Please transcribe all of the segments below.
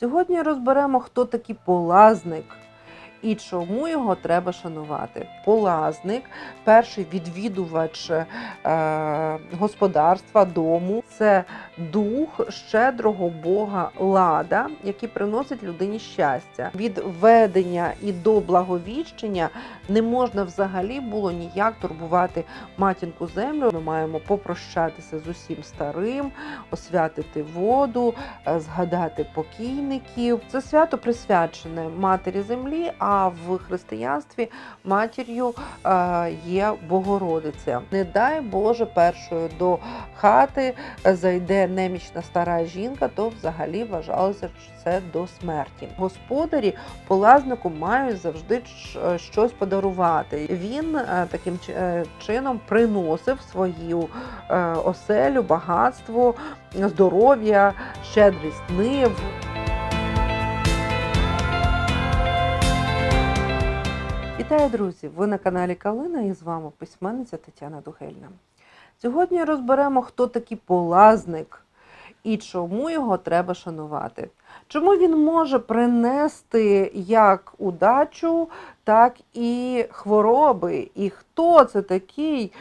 Сьогодні розберемо, хто такий полазник і чому його треба шанувати. Полазник, перший відвідувач е, господарства, дому, це дух щедрого Бога Лада, який приносить людині щастя. Від ведення і до благовіщення не можна взагалі було ніяк турбувати матінку землю. Ми маємо попрощатися з усім старим, освятити воду, е, згадати покійників. Це свято присвячене матері землі. А в християнстві матір'ю е, є Богородиця. Не дай Боже, першою до хати зайде немічна стара жінка, то взагалі вважалося, що це до смерті. Господарі полазнику мають завжди щось подарувати. Він е, таким е, чином приносив свою е, оселю, багатство, здоров'я, щедрість нив. Вітаю, друзі! Ви на каналі Калина і з вами письменниця Тетяна Дугельна. Сьогодні розберемо, хто такий полазник і чому його треба шанувати. Чому він може принести як удачу, так і хвороби. І хто це такий,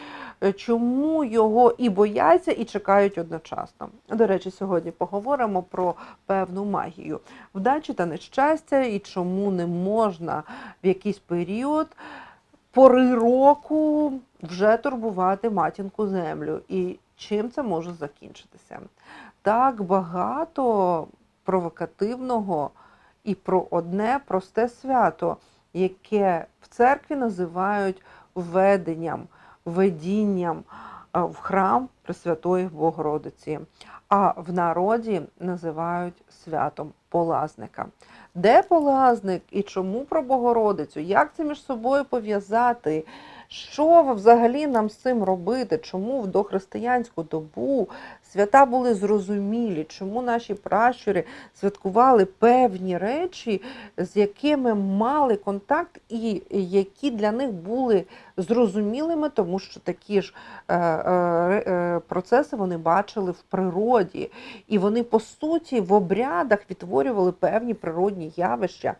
чому його і бояться, і чекають одночасно. До речі, сьогодні поговоримо про певну магію вдачі та нещастя, і чому не можна в якийсь період пори року вже турбувати матінку землю, і чим це може закінчитися. Так багато провокативного і про одне просте свято, яке в церкві називають веденням, ведінням в храм Пресвятої Богородиці, а в народі називають святом полазника. Де полазник і чому про Богородицю? Як це між собою пов'язати? Що взагалі нам з цим робити? Чому в дохристиянську добу свята були зрозумілі? Чому наші пращури святкували певні речі, з якими мали контакт, і які для них були зрозумілими, тому що такі ж е, е, е, процеси вони бачили в природі, і вони по суті в обрядах відтворювали певні природні явища.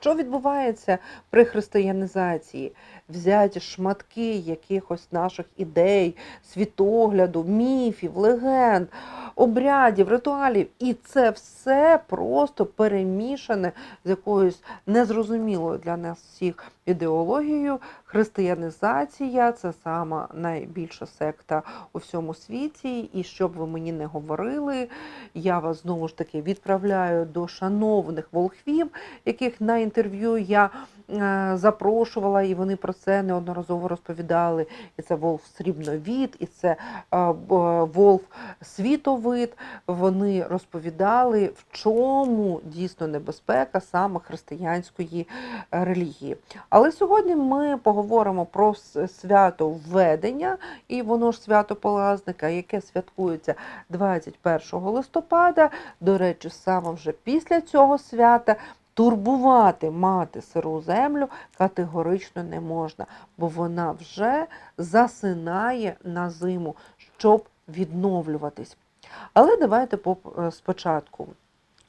Що відбувається при християнізації? Взяті шматки якихось наших ідей, світогляду, міфів, легенд, обрядів, ритуалів, і це все просто перемішане з якоюсь незрозумілою для нас всіх ідеологією. Християнізація це сама найбільша секта у всьому світі. І щоб ви мені не говорили, я вас знову ж таки відправляю до шановних волхвів, яких на інтерв'ю я запрошувала, і вони про це неодноразово розповідали. І це Волф Срібновід, і це е, Волф Світовид. Вони розповідали, в чому дійсно небезпека саме християнської е, релігії. Але сьогодні ми поговоримо про свято введення, і воно ж свято Полазника, яке святкується 21 листопада. До речі, саме вже після цього свята турбувати мати сиру землю категорично не можна, бо вона вже засинає на зиму, щоб відновлюватись. Але давайте е, спочатку.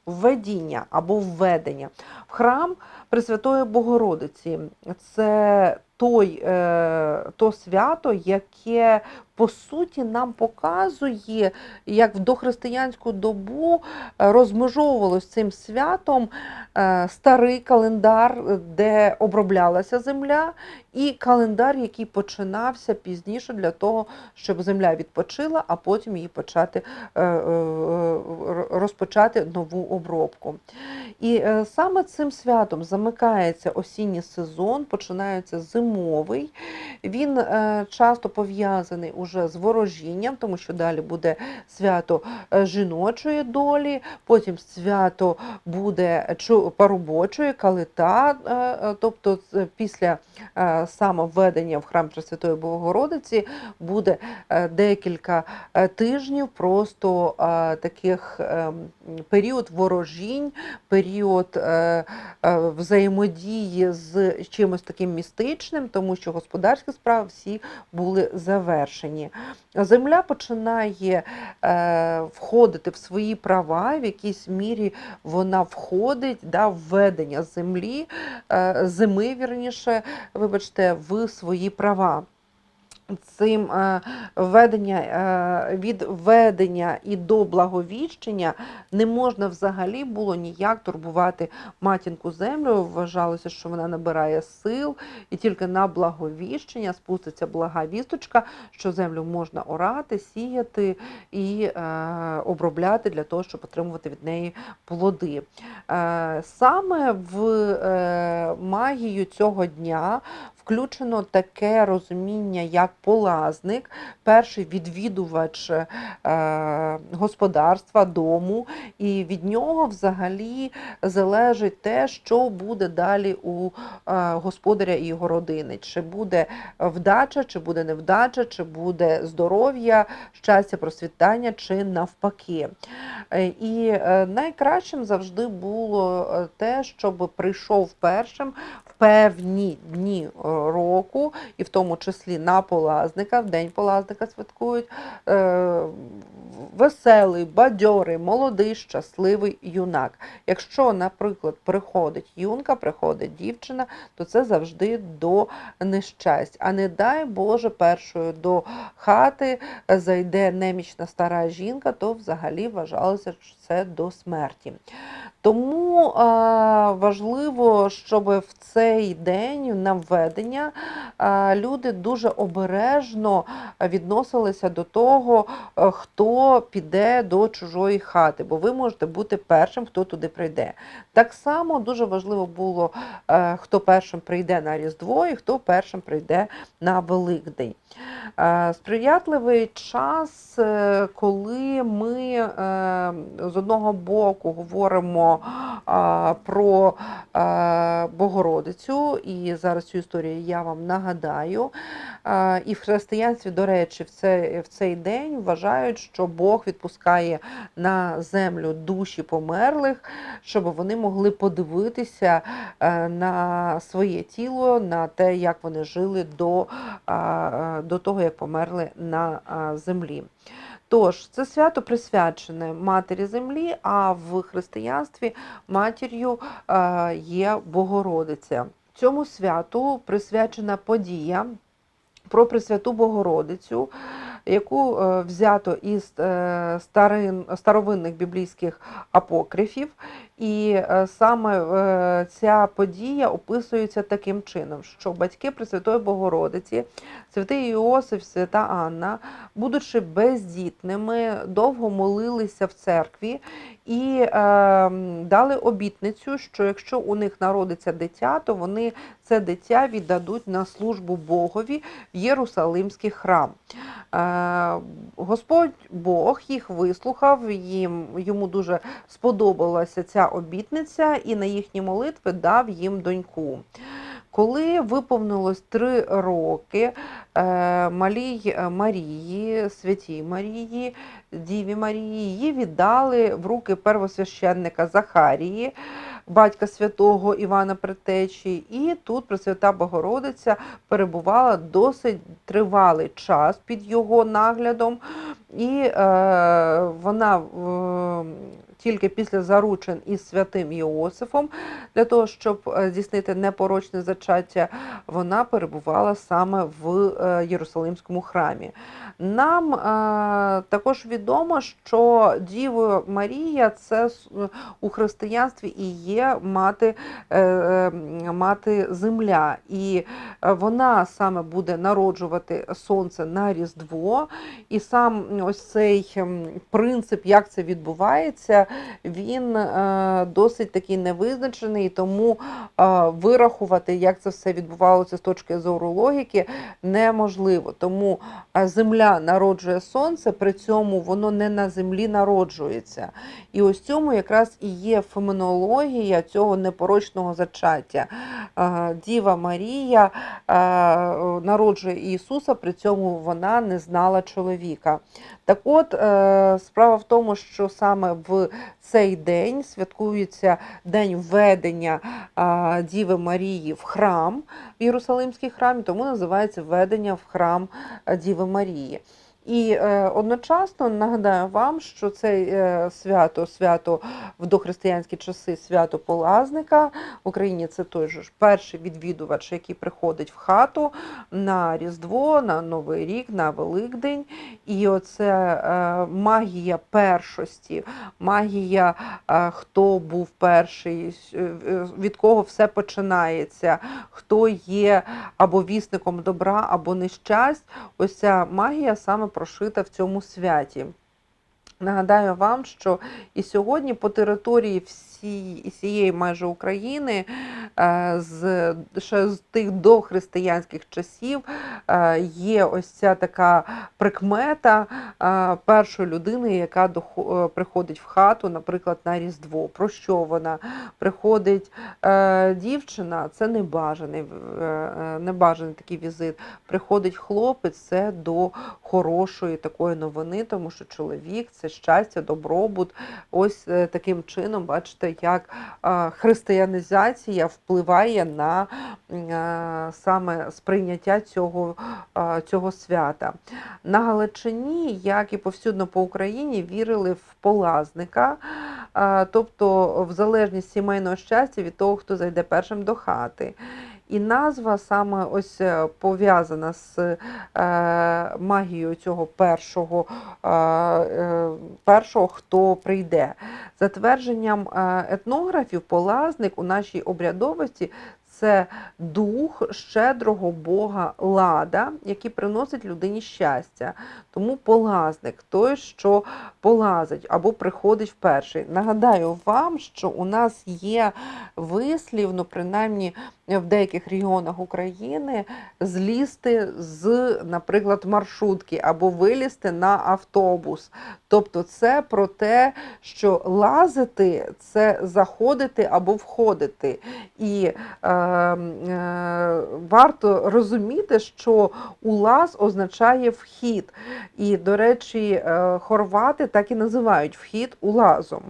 Введіння або введення в храм Пресвятої Богородиці це той, е, то свято, яке по суті нам показує, як в дохристиянську добу е, розмежовувалось цим святом е, старий календар, де оброблялася земля, і календар, який починався пізніше для того, щоб земля відпочила, а потім її почати е, е, розпочати нову обробку. І е, саме цим святом замикається осінній сезон, починається зимовий. Він е, часто пов'язаний уже з ворожінням, тому що далі буде свято е, жіночої долі, потім свято буде парубочої, калита, е, е, тобто після самовведення в храм Пресвятої Богородиці буде декілька тижнів просто таких е, період ворожінь, період взаємодії з чимось таким містичним, тому що господарські справи всі були завершені. Стані. Земля починає е, входити в свої права, в якійсь мірі вона входить да, в ведення землі, е, зими, вірніше, вибачте, в свої права. Цим е, введення, е, від введення і до благовіщення не можна взагалі було ніяк турбувати матінку землю. Вважалося, що вона набирає сил, і тільки на благовіщення спуститься блага вісточка, що землю можна орати, сіяти і е, обробляти для того, щоб отримувати від неї плоди. Саме в магію цього дня включено таке розуміння, як полазник, перший відвідувач е, господарства, дому, і від нього взагалі залежить те, що буде далі у е, господаря і його родини. Чи буде вдача, чи буде невдача, чи буде здоров'я, щастя, процвітання, чи навпаки. Е, І найкращим завжди було те, щоб прийшов першим певні дні е, року, і в тому числі на полазника, в день полазника святкують. е, Веселий, бадьорий, молодий, щасливий юнак. Якщо, наприклад, приходить юнка, приходить дівчина, то це завжди до нещасть. А не дай Боже, першою до хати зайде немічна стара жінка, то взагалі вважалося, що це до смерті. Тому е, важливо, щоб в цей день на введення е, люди дуже обережно відносилися до того, е, хто піде до чужої хати, бо ви можете бути першим, хто туди прийде. Так само дуже важливо було, е, хто першим прийде на Різдво і хто першим прийде на Великдень. Е, Сприятливий час, е, коли ми е, з одного боку говоримо а, про е, Богородицю, і зараз цю історію я вам нагадаю. Е, І в християнстві, до речі, в цей, в цей день вважають, що Бог відпускає на землю душі померлих, щоб вони могли подивитися е, на своє тіло, на те, як вони жили до, а, до того, як померли на а, землі. Тож, це свято присвячене Матері Землі, а в християнстві матір'ю е, є Богородиця. Цьому святу присвячена подія про Пресвяту Богородицю, яку е, взято із е, старин, старовинних біблійських апокрифів. І е, саме е, ця подія описується таким чином, що батьки Пресвятої Богородиці, святий Іосиф, свята Анна, будучи бездітними, довго молилися в церкві і е, дали обітницю, що якщо у них народиться дитя, то вони це дитя віддадуть на службу Богові в Єрусалимський храм. Е, Господь Бог їх вислухав, їм, йому дуже сподобалася ця обітниця, і на їхні молитви дав їм доньку. Коли виповнилось три роки е, малій Марії, святій Марії, Діві Марії, її віддали в руки первосвященника Захарії, батька святого Івана Предтечі, і тут Пресвята Богородиця перебувала досить тривалий час під його наглядом, і е, вона е, тільки після заручин із святим Йосифом, для того, щоб е, здійснити непорочне зачаття, вона перебувала саме в е, Єрусалимському храмі. Нам е, також відомо, що Діва Марія це у християнстві і є мати, мати земля, і вона саме буде народжувати сонце на Різдво. І сам ось цей принцип, як це відбувається, він е, досить такий невизначений, тому е, вирахувати, як це все відбувалося з точки зору логіки, неможливо. Тому е, земля народжує сонце, при цьому воно не на землі народжується. І ось цьому якраз і є феноменологія цього непорочного зачаття. Діва Марія народжує Ісуса, при цьому вона не знала чоловіка. Так от, е, справа в тому, що саме в цей день святкується день введення Діви Марії в храм, в Єрусалимський храм, тому називається введення в храм е, Діви Марії. І е, одночасно нагадаю вам, що це е, свято, свято в дохристиянські часи, свято полазника. В Україні це той же ж перший відвідувач, який приходить в хату на Різдво, на Новий рік, на Великдень. І оце е, магія першості, магія, е, хто був перший, е, від кого все починається, хто є або вісником добра, або нещасть. Ось ця магія саме прошита в цьому святі. Нагадаю вам, що і сьогодні по території всі- всієї майже України е, з, ще з тих дохристиянських часів е, є ось ця така прикмета е, першої людини, яка приходить в хату, наприклад, на Різдво. Про що вона? Приходить дівчина, це небажаний, небажаний такий візит. Приходить хлопець, це до хорошої такої новини, тому що чоловік це щастя, добробут. Ось таким чином, бачите, як е, християнізація впливає на е, саме сприйняття цього, е, цього свята. На Галичині, як і повсюдно по Україні, вірили в полазника, тобто в залежність сімейного щастя від того, хто зайде першим до хати. І назва саме ось е, пов'язана з е, магією цього першого, е, е, першого, хто прийде. За твердженням е, етнографів, полазник у нашій обрядовості це дух щедрого Бога Лада, який приносить людині щастя. Тому полазник той, що полазить або приходить вперше. Нагадаю вам, що у нас є вислів, ну принаймні в деяких регіонах України, злізти з, наприклад, маршрутки або вилізти на автобус. Тобто це про те, що лазити це заходити або входити. І е, варто розуміти, що улаз означає вхід. І, до речі, е, хорвати так і називають вхід улазом.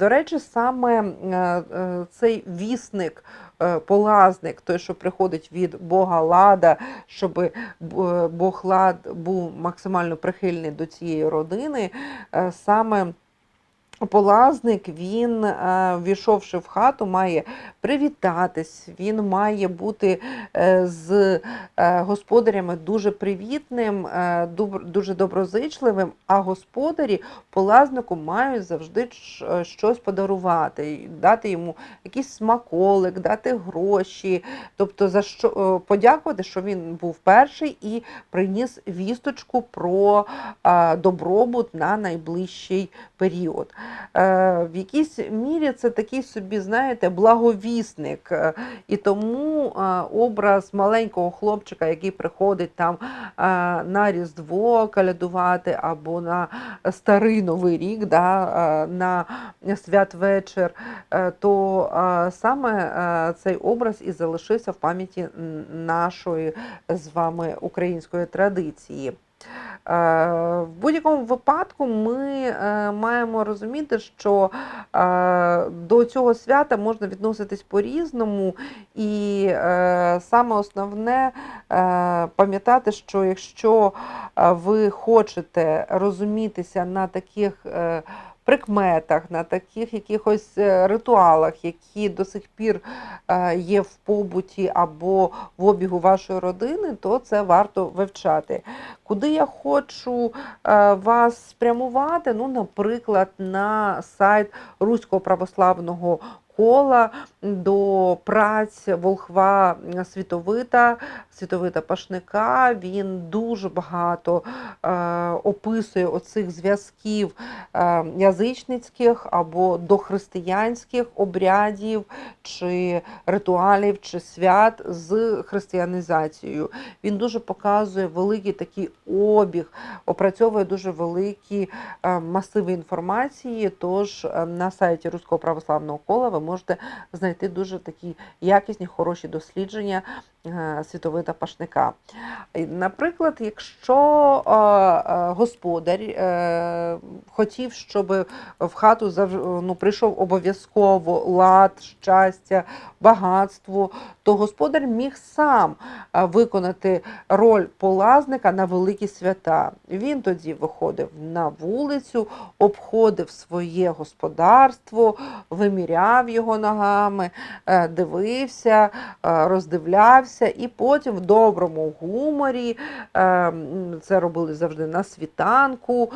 До речі, саме е, е, цей вісник, е, полазник, той, що приходить від Бога Лада, щоб Бог Лад був максимально прихильний до цієї родини, е, саме Полазник, він, е, ввійшовши в хату, має привітатись, він має бути е, з е, господарями дуже привітним, дуже доброзичливим, а господарі полазнику мають завжди щось подарувати, дати йому якийсь смаколик, дати гроші, тобто за що подякувати, що він був перший і приніс вісточку про добробут на найближчий період. Е, В якійсь мірі це такий собі, знаєте, благовісник. Е, І тому е, образ маленького хлопчика, який приходить там на Різдво калядувати або на старий Новий рік, да, на святвечір, то саме цей образ і залишився в пам'яті нашої з вами української традиції. Е, В будь-якому випадку ми е, маємо розуміти, що е, до цього свята можна відноситись по-різному, і саме основне пам'ятати, що якщо ви хочете розумітися на таких прикметах, на таких якихось е, ритуалах, які до сих пір е, є в побуті або в обігу вашої родини, то це варто вивчати. Куди я хочу е, вас спрямувати? Ну, наприклад, на сайт Руського православного кола до праць Волхва Світовита, Світовита Пашника. Він дуже багато е, описує оцих зв'язків е, язичницьких або дохристиянських обрядів чи ритуалів чи свят з християнізацією. Він дуже показує великий такий обіг, опрацьовує дуже великі е, масиви інформації. Тож на сайті Руського православного кола ви зможете знайти дуже такі якісні, хороші дослідження е, світовида пашника. Наприклад, якщо е, е, господар хотів, щоб в хату ну, прийшов обов'язково лад, щастя, багатство, то господар міг сам виконати роль полазника на великі свята. Він тоді виходив на вулицю, обходив своє господарство, виміряв його ногами, е, дивився, е, роздивлявся, і потім в доброму гуморі е, це робили завжди на світанку,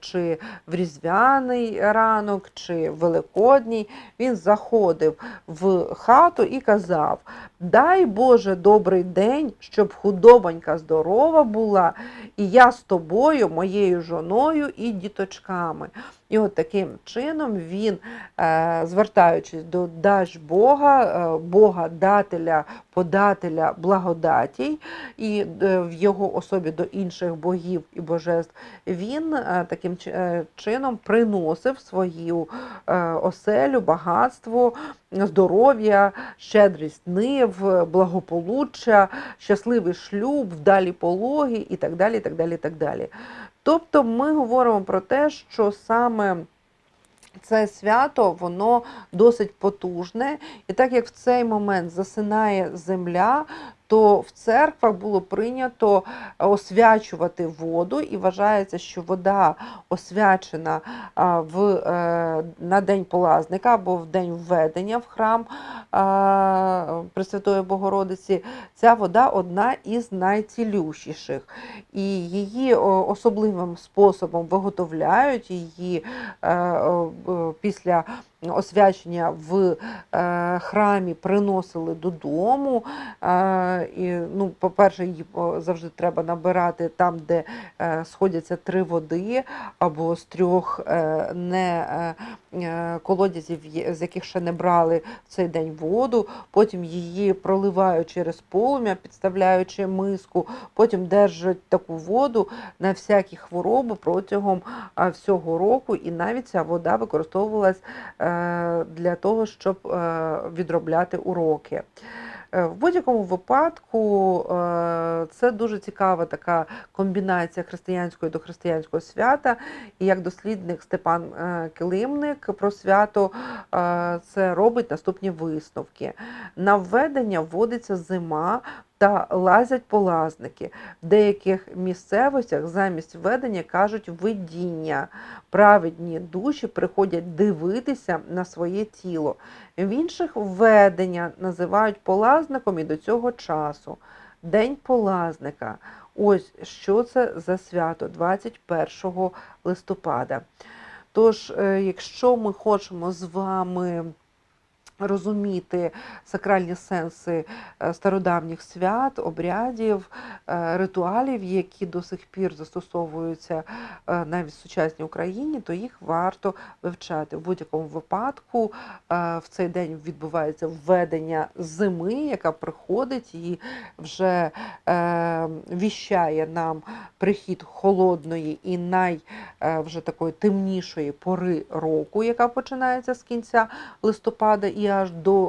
чи в різдвяний ранок, чи в великодній. Він заходив в хату і казав: Дай Боже добрий день, щоб худобонька здорова була, і я з тобою, моєю жоною і діточками. І от таким чином він, звертаючись до даж Бога, е, Бога дателя, подателя благодатій, і е, в його особі до інших богів і божеств, він е, таким чином приносив свою оселю, багатство, здоров'я, щедрість нив, благополуччя, щасливий шлюб, вдалі пологи і так далі. І так далі, і так далі. Тобто ми говоримо про те, що саме це свято воно досить потужне, і так як в цей момент засинає земля, то в церквах було прийнято освячувати воду, і вважається, що вода освячена в, е, на день полазника або в день введення в храм Пресвятої Богородиці. Ця вода одна із найцілющіших. І її особливим способом виготовляють її е, е, після освячення в е, храмі приносили додому. Е, і, ну, по-перше, її завжди треба набирати там, де е, сходяться три води, або з трьох не колодязів, з яких ще не брали в цей день воду. Потім її проливають через полум'я, підставляючи миску, потім держать таку воду на всякі хвороби протягом всього року, і навіть ця вода використовувалась для того, щоб е, відробляти уроки. Е, В будь-якому випадку е, це дуже цікава така комбінація християнського і дохристиянського свята. І як дослідник Степан е, Килимник про свято е, це робить наступні висновки. На введення вводиться зима. Та лазять полазники. В деяких місцевостях замість ведення кажуть видіння. Праведні душі приходять дивитися на своє тіло. В інших введення називають полазником і до цього часу. День полазника. Ось що це за свято 21 листопада. Тож, е, якщо ми хочемо з вами розуміти сакральні сенси е, стародавніх свят, обрядів, е, ритуалів, які до сих пір застосовуються е, навіть в сучасній Україні, то їх варто вивчати. В будь-якому випадку в цей день відбувається введення зими, яка приходить і вже віщає нам прихід холодної і най вже такої темнішої пори року, яка починається з кінця листопада і аж до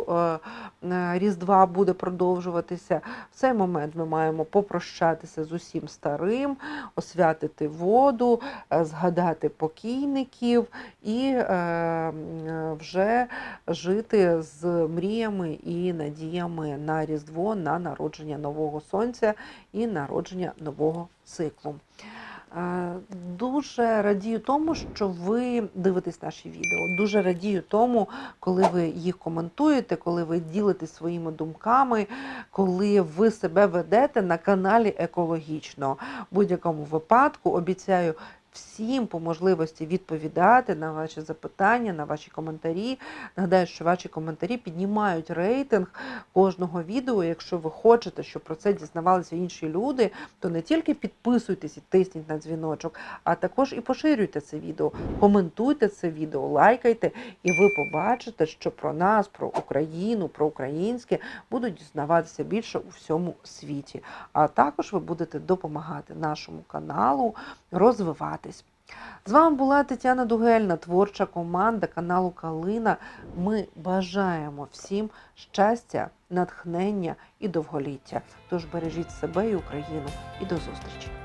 е, е, Різдва буде продовжуватися. В цей момент ми маємо попрощатися з усім старим, освятити воду, е, згадати покійників і вже жити з мріями і надіями на Різдво, на народження нового сонця і народження нового циклу. Е, Дуже радію тому, що ви дивитесь наші відео. Дуже радію тому, коли ви їх коментуєте, коли ви ділитесь своїми думками, коли ви себе ведете на каналі екологічно. В будь-якому випадку обіцяю всім по можливості відповідати на ваші запитання, на ваші коментарі. Нагадаю, що ваші коментарі піднімають рейтинг кожного відео. Якщо ви хочете, щоб про це дізнавалися інші люди, то не тільки підписуйтесь і тисніть на дзвіночок, а також і поширюйте це відео, коментуйте це відео, лайкайте, і ви побачите, що про нас, про Україну, про українське будуть дізнаватися більше у всьому світі. А також ви будете допомагати нашому каналу розвиватись. З вами була Тетяна Дугельна, творча команда каналу Калина. Ми бажаємо всім щастя, натхнення і довголіття. Тож бережіть себе і Україну. І до зустрічі!